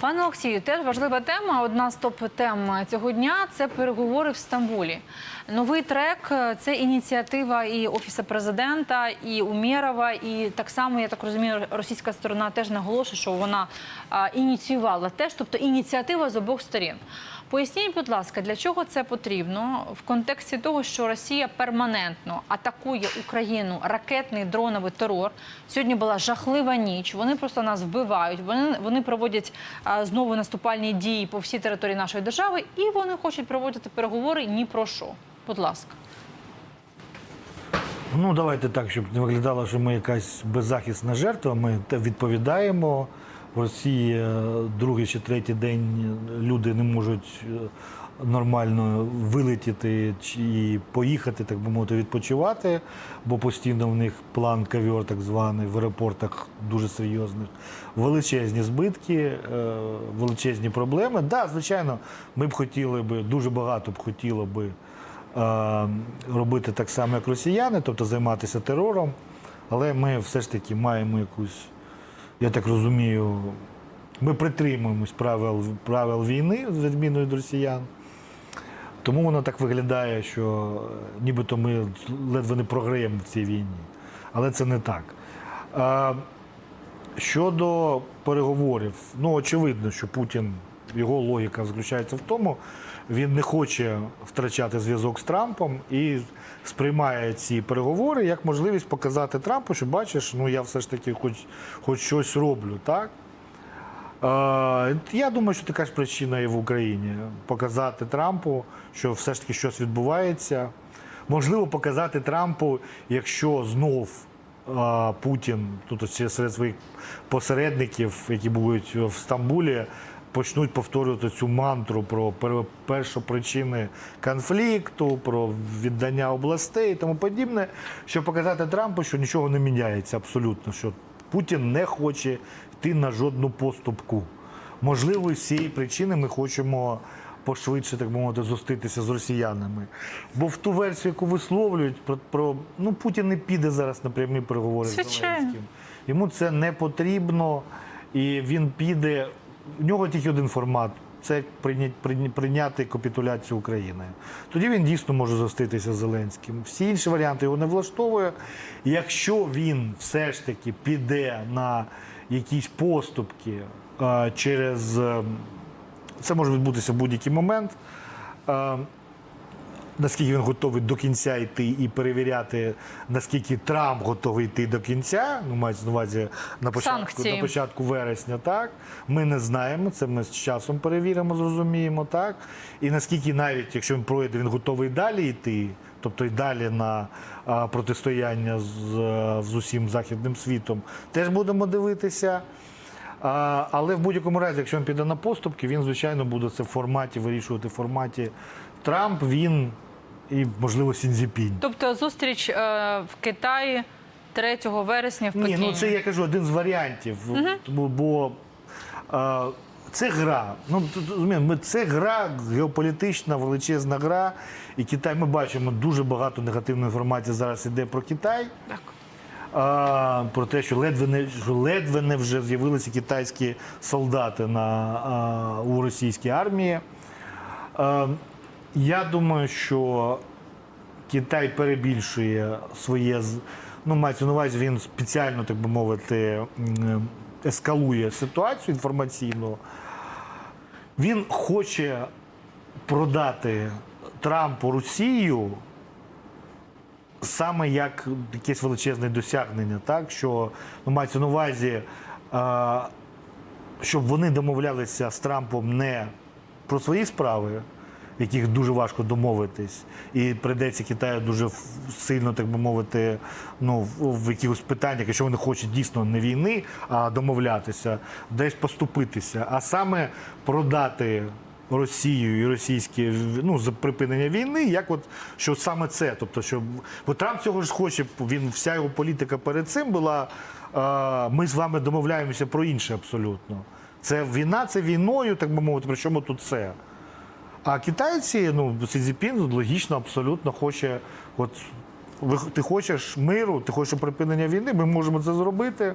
Пане Олексію, теж важлива тема. Одна з топ-тем цього дня це переговори в Стамбулі. Новий трек це ініціатива і офісу президента, і Умєрова, і так само, я так розумію, російська сторона теж наголошує, що вона ініціювала теж, тобто ініціатива з обох сторін. Поясніть, будь ласка, для чого це потрібно в контексті того, що Росія перманентно атакує Україну ракетний дроновий терор. Сьогодні була жахлива ніч. Вони просто нас вбивають. Вони вони проводять знову наступальні дії по всій території нашої держави, і вони хочуть проводити переговори ні про що. Будь ласка. Ну, давайте так, щоб не виглядало, що ми якась беззахисна жертва. Ми відповідаємо. В Росії е, другий чи третій день люди не можуть е, нормально вилетіти і поїхати, так би мовити, відпочивати, бо постійно в них план кавьор, так званий, в аеропортах дуже серйозних. Величезні збитки, е, величезні проблеми. Так, да, звичайно, ми б хотіли би, дуже багато б хотіло би е, робити так само, як росіяни, тобто займатися терором. Але ми все ж таки маємо якусь, я так розумію, ми притримуємось правил, правил війни, з відміною від росіян. Тому воно так виглядає, що е, нібито ми ледве не програємо в цій війні. Але це не так. Щодо переговорів, ну очевидно, що Путін, його логіка заключається в тому, він не хоче втрачати зв'язок з Трампом і сприймає ці переговори як можливість показати Трампу, що бачиш, ну я все ж таки хоч, хоч щось роблю, так? Я думаю, що така ж причина і в Україні показати Трампу, що все ж таки щось відбувається. Можливо, показати Трампу, якщо знов Путін тут серед своїх посередників, які будуть в Стамбулі, почнуть повторювати цю мантру про пер- першопричини конфлікту, про віддання областей і тому подібне, щоб показати Трампу, що нічого не міняється абсолютно. що Путін не хоче йти на жодну поступку. Можливо, з цієї причини ми хочемо пошвидше, так би мовити, зустрітися з росіянами. Бо в ту версію, яку висловлюють, про, про ну Путін не піде зараз на прямі переговори з Зеленським. Йому це не потрібно, і він піде. У нього тільки один формат. Це прийня- прийня- прийняти капітуляцію України. Тоді він дійсно може зустрітися з Зеленським. Всі інші варіанти його не влаштовує. Якщо він все ж таки піде на якісь поступки е, через е, це може відбутися в будь-який момент. Наскільки він готовий до кінця йти і перевіряти, наскільки Трамп готовий йти до кінця, ну мається на увазі на початку, Санкції. на початку вересня, так ми не знаємо. Це ми з часом перевіримо, зрозуміємо, так і наскільки навіть якщо він пройде, він готовий далі йти, тобто й далі на а, протистояння з, з усім західним світом, теж будемо дивитися. А, але в будь-якому разі, якщо він піде на поступки, він звичайно буде це в форматі вирішувати в форматі Трамп, він і можливо Сінзіпінь. Тобто зустріч е, в Китаї 3 вересня в Ні, ну це я кажу один з варіантів. Бо, бо а, це гра. Ну тут, розуміємо, ми- це гра, геополітична, величезна гра. І Китай ми бачимо дуже багато негативної інформації зараз іде про Китай. Так. А, про те, що ледве не що ледве не вже з'явилися китайські солдати на, а, у російській армії. А, я думаю, що Китай перебільшує своє ну, мається на увазі, він спеціально, так би мовити, ескалує ситуацію інформаційну. Він хоче продати Трампу Росію саме як якесь величезне досягнення, так що ну, мається на увазі, щоб вони домовлялися з Трампом не про свої справи, в яких дуже важко домовитись, і прийдеться Китаю дуже сильно, так би мовити, ну в, якихось питаннях, якщо вони хочуть дійсно не війни, а домовлятися, десь поступитися, а саме продати. Росію і російське ну за припинення війни, як от що саме це, тобто, що бо Трамп цього ж хоче, він вся його політика перед цим була. е, ми з вами домовляємося про інше абсолютно. Це війна, це війною, так би мовити, при чому тут це? А китайці, ну, Сі Цзіпін логічно, абсолютно хоче, от ти хочеш миру, ти хочеш припинення війни, ми можемо це зробити.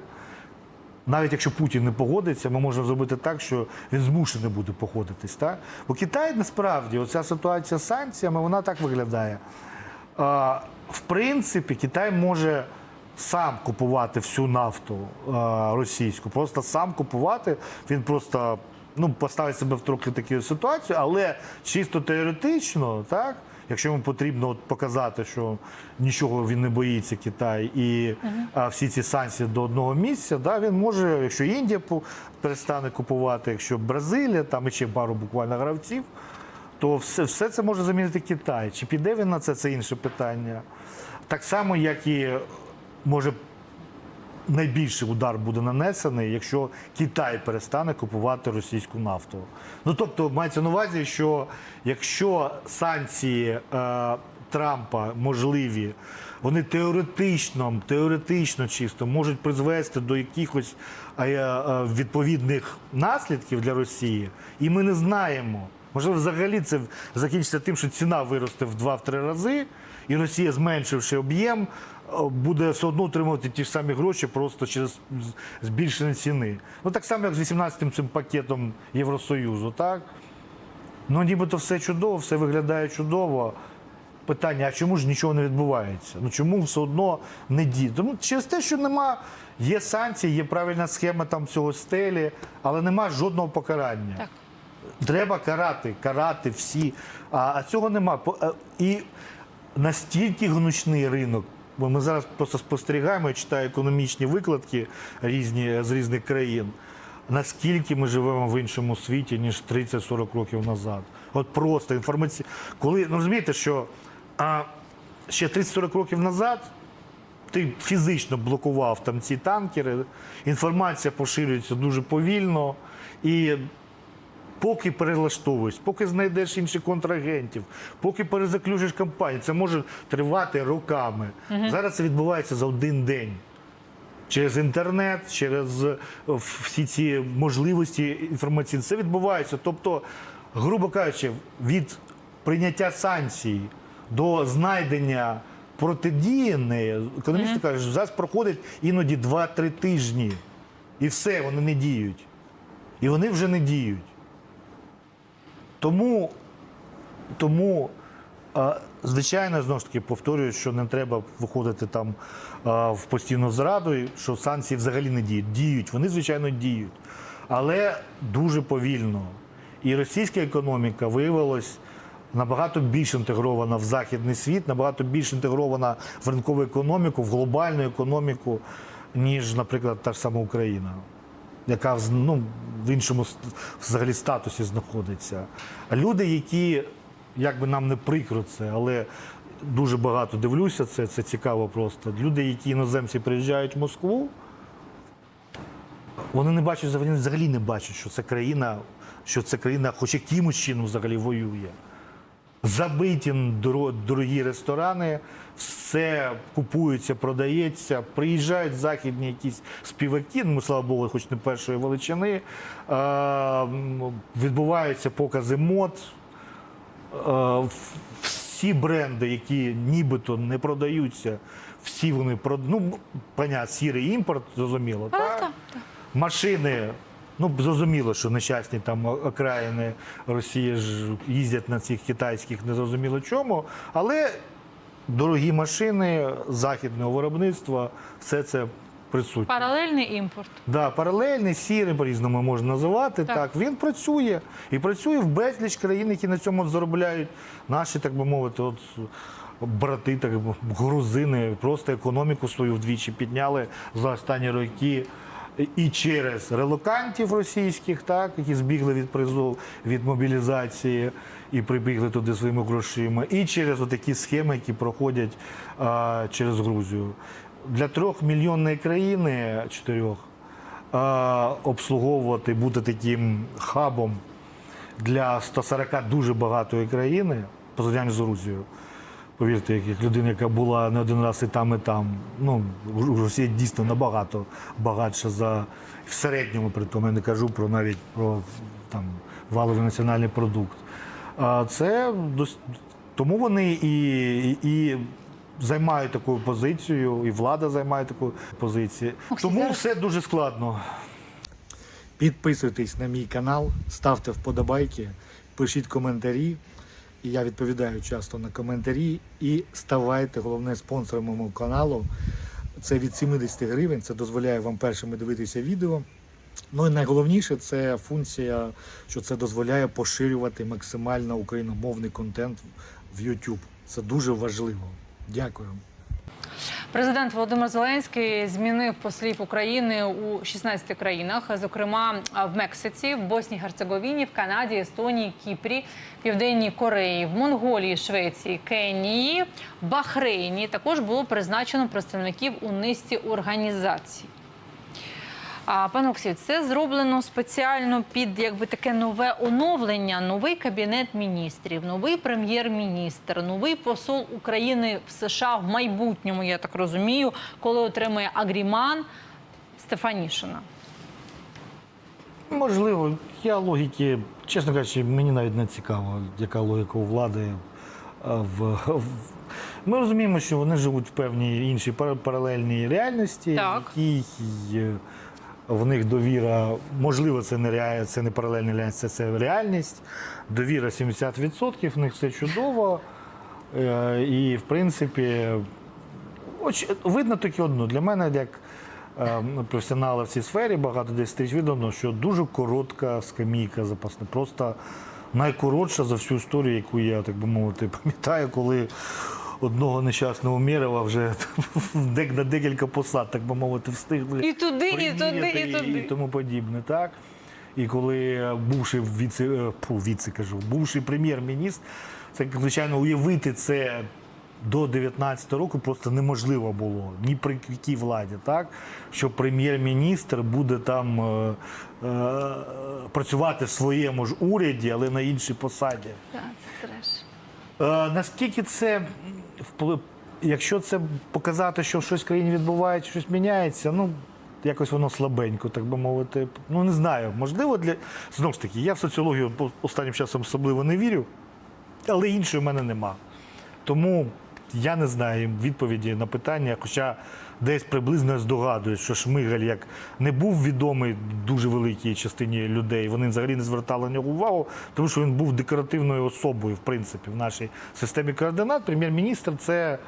навіть якщо Путін не погодиться, ми можемо зробити так, що він змушений буде погодитись. Так? Бо Китай насправді, оця ситуація з санкціями, вона так виглядає. В принципі, Китай може сам купувати всю нафту російську, просто сам купувати. Він просто ну, поставить себе в трохи таку ситуацію, але чисто теоретично, так. Якщо йому потрібно от показати, що нічого він не боїться Китай і а, всі ці санкції до одного місця, да, він може, якщо Індія перестане купувати, якщо Бразилія, там і ще пару буквально гравців, то все, все це може замінити Китай. Чи піде він на це, це інше питання. Так само, як і може найбільший удар буде нанесений, якщо Китай перестане купувати російську нафту. Ну тобто мається на увазі, що якщо санкції е, Трампа можливі, вони теоретично, теоретично чисто можуть призвести до якихось е, е, відповідних наслідків для Росії, і ми не знаємо. Можливо, взагалі це закінчиться тим, що ціна виросте в 2-3 рази, і Росія, зменшивши об'єм, буде все одно отримувати ті ж самі гроші просто через збільшення ціни. Ну так само, як з 18-м цим пакетом Євросоюзу, так? Ну, нібито все чудово, все виглядає чудово. Питання, а чому ж нічого не відбувається? Ну чому все одно не діє? Тому через те, що нема, є санкції, є правильна схема там цього стелі, але нема жодного покарання. Так. Треба карати, карати всі. А, а цього нема. Е, І настільки гнучний ринок. Бо ми зараз просто спостерігаємо, я читаю економічні викладки різні з різних країн. Наскільки ми живемо в іншому світі, ніж 30-40 років назад. От просто інформація. Коли ну розумієте, що а, ще 30-40 років назад ти фізично блокував там ці танкери, інформація поширюється дуже повільно. І поки перелаштовуєш, поки знайдеш інших контрагентів, поки перезаключиш кампанію, це може тривати роками. Зараз це відбувається за один день. Через інтернет, через е, всі ці можливості інформаційні. Це відбувається. Тобто, грубо кажучи, від прийняття санкцій до знайдення протидії неї, економісти кажуть, що зараз проходить іноді 2-3 тижні. І все, вони не діють. І вони вже не діють. Тому, тому звичайно, знову ж таки повторюю, що не треба виходити там в постійну зраду, що санкції взагалі не діють. Діють, вони, звичайно, діють. Але дуже повільно. І російська економіка виявилась набагато більш інтегрована в західний світ, набагато більш інтегрована в ринкову економіку, в глобальну економіку, ніж, наприклад, та ж сама Україна яка ну, в іншому взагалі статусі знаходиться. А люди, які, як би нам не прикро це, але дуже багато дивлюся, це, це цікаво просто. Люди, які іноземці приїжджають в Москву, вони не бачать взагалі, взагалі не бачать, що це країна, що це країна хоч якимось чином взагалі воює. Забиті доро- дорогі ресторани, все купується, продається. Приїжджають західні якісь співаки, ну слава Богу, хоч не першої величини. Е, відбуваються покази мод. Е, всі бренди, які нібито не продаються, всі вони прод... ну, понятно, сірий імпорт, зрозуміло. Так. Машини, ну зрозуміло, що нещасні там окраїни Росії ж їздять на цих китайських незрозуміло чому, але дорогі машини західного виробництва, все це присутнє. Паралельний імпорт. Да, паралельний, сірий, по-різному можна називати. Так. Так. він працює. І працює в безліч країн, які на цьому заробляють. Наші, так би мовити, от брати, так грузини, просто економіку свою вдвічі підняли за останні роки. І через релокантів російських, так, які збігли від призов, від мобілізації і прибігли туди своїми грошима, і через такі схеми, які проходять а, через Грузію. Для трьохмільйонної країни, чотирьох, а, обслуговувати, бути таким хабом для 140 дуже багатої країни, по з Грузією. Повірте, як- людина, яка була не один раз і там, і там. Ну, Росія дійсно набагато багатша за в середньому, при тому я не кажу про навіть про там, валовий національний продукт. А це тому вони і, і займають таку позицію, і влада займає таку позицію. Тому все дуже складно. Підписуйтесь на мій канал, ставте вподобайки, пишіть коментарі. І я відповідаю часто на коментарі. І ставайте головне спонсором мого каналу. Це від 70 гривень. Це дозволяє вам першими дивитися відео. Ну і найголовніше це функція, що це дозволяє поширювати максимально україномовний контент в YouTube. Це дуже важливо. Дякую. Президент Володимир Зеленський змінив послів України у 16 країнах, зокрема в Мексиці, в Боснії, Герцеговіні, в Канаді, Естонії, Кіпрі, Південній Кореї, в Монголії, Швеції, Кенії, Бахрейні. Також було призначено представників у низці організацій. А пане Олексію, це зроблено спеціально під якби таке нове оновлення, новий кабінет міністрів, новий прем'єр-міністр, новий посол України в США в майбутньому, я так розумію, коли отримає Агріман Стефанішина. Можливо, я логіки, чесно кажучи, мені навіть не цікаво, яка логіка у влади. В, в... Ми розуміємо, що вони живуть в певній іншій паралельній реальності, Так. в якій е, в них довіра, можливо, це не реаль... це не паралельна реальність, це, реальність. Довіра 70%, в них все чудово. Е, І, в принципі, видно тільки одно. Для мене, як е, професіонала в цій сфері, багато десь стріч видно, що дуже коротка скамійка запасна. Просто найкоротша за всю історію, яку я, так би мовити, пам'ятаю, коли одного нещасного Мєрова вже на декілька посад, так би мовити, встигли. І туди, і туди, і туди. і тому подібне. Так? І коли е, бувший віце, е, фу, віце кажу, бувший прем'єр-міністр, це звичайно уявити це до 19 року просто неможливо було ні при якій владі, так що прем'єр-міністр буде там е, е, працювати в своєму ж уряді, але на іншій посаді. Так, це треш. Е, наскільки це вплив, якщо це показати, що щось в країні відбувається, щось міняється, ну якось воно слабенько, так би мовити. Ну не знаю. Можливо, для знову ж таки, я в соціологію останнім часом особливо не вірю, але іншої в мене нема. Тому я не знаю відповіді на питання, хоча десь приблизно здогадують, що Шмигаль як не був відомий дуже великій частині людей. Вони взагалі не звертали на нього увагу, тому що він був декоративною особою, в принципі, в нашій системі координат. Прем'єр-міністр це.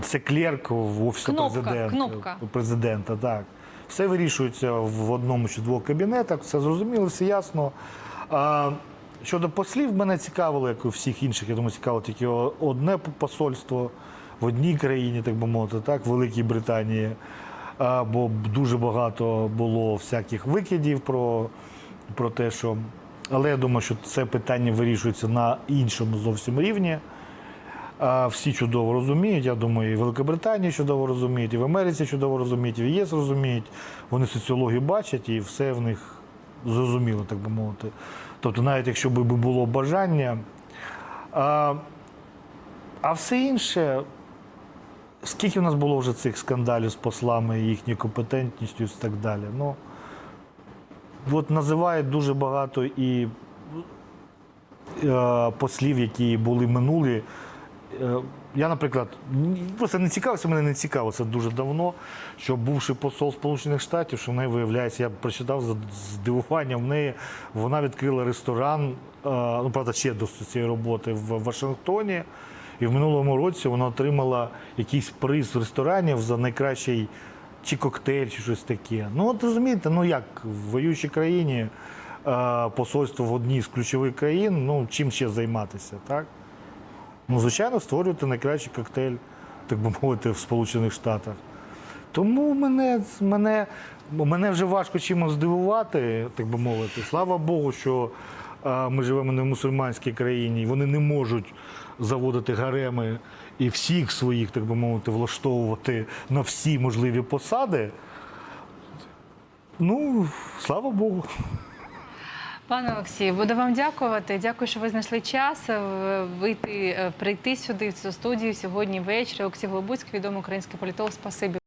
Це клерк в офісі Кнопка, президента. кнопка. президента. Так. Все вирішується в одному чи двох кабінетах, все зрозуміло, все ясно. Щодо послів, мене цікавило, як і всіх інших, я думаю, цікаво тільки одне посольство в одній країні, так би мовити, так, в Великій Британії. Бо дуже багато було всяких викидів про, про те, що. Але я думаю, що це питання вирішується на іншому зовсім рівні. Всі чудово розуміють. Я думаю, і в Великобританії чудово розуміють, і в Америці чудово розуміють, і в ЄС розуміють. Вони соціологію бачать і все в них зрозуміло, так би мовити. Тобто, навіть якщо б було бажання. А, а все інше, скільки в нас було вже цих скандалів з послами, їхньою компетентністю і так далі. Ну, от називають дуже багато і е, послів, які були минулі. Е, Я, наприклад, просто не цікавився, мене не цікаво, це дуже давно, що бувший посол Сполучених Штатів, що в неї виявляється, я прочитав за здивуванням, в неї вона відкрила ресторан, е, ну правда, ще до цієї роботи в Вашингтоні. І в минулому році вона отримала якийсь приз в ресторані за найкращий чи коктейль, чи щось таке. Ну, от розумієте, ну як в воюючій країні е, посольство в одній з ключових країн, ну чим ще займатися, так? Ну, звичайно, створювати найкращий коктейль, так би мовити, в Сполучених Штатах. Тому мене, мене, мене вже важко чимось здивувати, так би мовити. Слава Богу, що ми живемо не в мусульманській країні, і вони не можуть заводити гареми і всіх своїх, так би мовити, влаштовувати на всі можливі посади. Ну, слава Богу. Пане Олексію, буду вам дякувати. Дякую, що ви знайшли час е, вийти, е, прийти сюди в цю студію сьогодні ввечері. Олексій Голобуцький, відомий український політолог. Спасибі.